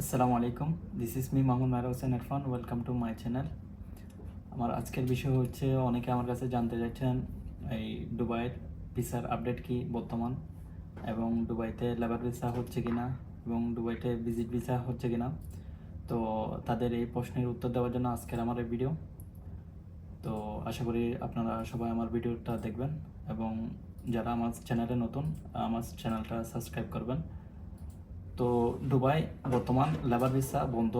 আসসালামু আলাইকুম। This is me Mahmud Mayra Hossain Irfan welcome to my channel আমার আজকের বিষয় হচ্ছে, অনেকে আমার কাছে জানতে চাইছেন, এই দুবাইয়ের ভিসার আপডেট কি বর্তমান এবং দুবাইতে লেবার ভিসা হচ্ছে কিনা এবং দুবাইতে ভিজিট ভিসা হচ্ছে কিনা। তো তাদের এই প্রশ্নের উত্তর দেওয়ার জন্য আজকের আমার এই ভিডিও তো আশা করি আপনারা সবাই আমার ভিডিওটা দেখবেন এবং যারা আমার চ্যানেলে নতুন, আমার চ্যানেলটা সাবস্ক্রাইব করবেন। তো দুবাই, বর্তমান লেবার ভিসা বন্ধ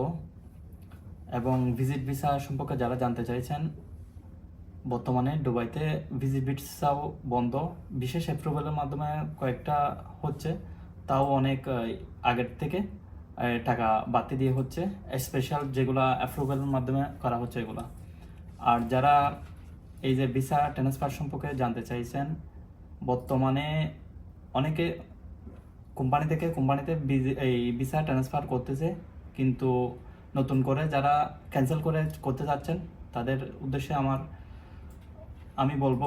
এবং ভিজিট ভিসা সম্পর্কে যারা জানতে চাইছেন, বর্তমানে দুবাইতে ভিজিট ভিসাও বন্ধ। বিশেষ অ্যাপ্রুভালের মাধ্যমে কয়েকটা হচ্ছে, তাও অনেক আগের থেকে টাকা বাড়তি দিয়ে হচ্ছে। স্পেশাল যেগুলা অ্যাপ্রুভালের মাধ্যমে করা হচ্ছে এগুলা। আর যারা এই যে ভিসা ট্রান্সফার সম্পর্কে জানতে চাইছেন, বর্তমানে অনেকে কোম্পানি থেকে কোম্পানিতে এই ভিসা ট্রান্সফার করতেছে, কিন্তু নতুন করে যারা ক্যান্সেল করে করতে চাচ্ছেন, তাদের উদ্দেশ্যে আমার, আমি বলব,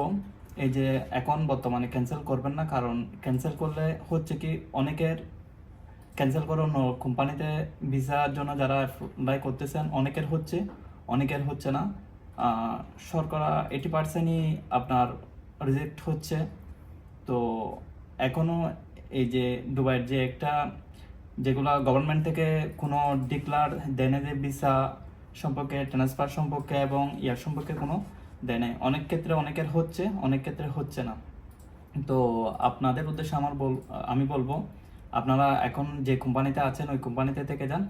এই যে এখন বর্তমানে ক্যান্সেল করবেন না, কারণ ক্যান্সেল করলে হচ্ছে কি অনেকের ক্যান্সেল করে অন্য কোম্পানিতে ভিসার জন্য যারা অ্যাপ্লাই করতেছেন, অনেকের হচ্ছে অনেকের হচ্ছে না। শর্করা এইটি পার্সেন্টই আপনার রিজেক্ট হচ্ছে। তো এখনও এই যে দুবাইয়ের যে একটা যেগুলো গভর্নমেন্ট থেকে কোনো ডিক্লার দেনে যে ভিসা সম্পর্কে ট্রান্সফার সম্পর্কে এবং ইয়ার সম্পর্কে কোনো দেয় নাই। অনেক ক্ষেত্রে অনেকের হচ্ছে, অনেক ক্ষেত্রে হচ্ছে না। তো আপনাদের উদ্দেশ্যে আমার বল, আমি বলব, আপনারা এখন যে কোম্পানিতে আছেন, ওই কোম্পানিতে থেকে যান।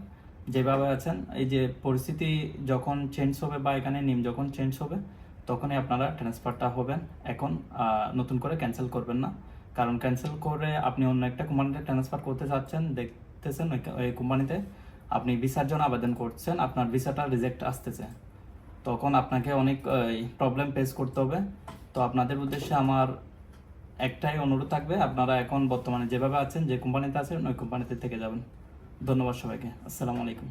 যেভাবে আছেন, এই যে পরিস্থিতি যখন চেঞ্জ হবে বা এখানে নিম যখন চেঞ্জ হবে, তখনই আপনারা ট্রান্সফারটা হবেন। এখন নতুন করে ক্যান্সেল করবেন না। কারণ ক্যান্সেল করে আপনি অন্য একটা কোম্পানিতে ট্রান্সফার করতে চাচ্ছেন, দেখতেছেন ওই কোম্পানিতে আপনি ভিসার জন্য আবেদন করছেন, আপনার ভিসাটা রিজেক্ট আসতেছে। তখন আপনাকে অনেক প্রবলেম ফেস করতে হবে। তো আপনাদের উদ্দেশ্যে আমার একটাই অনুরোধ থাকবে, আপনারা এখন বর্তমানে যেভাবে আছেন, যে কোম্পানিতে আছেন, ওই কোম্পানিতে থেকে যাবেন। ধন্যবাদ সবাইকে। আসসালামু আলাইকুম।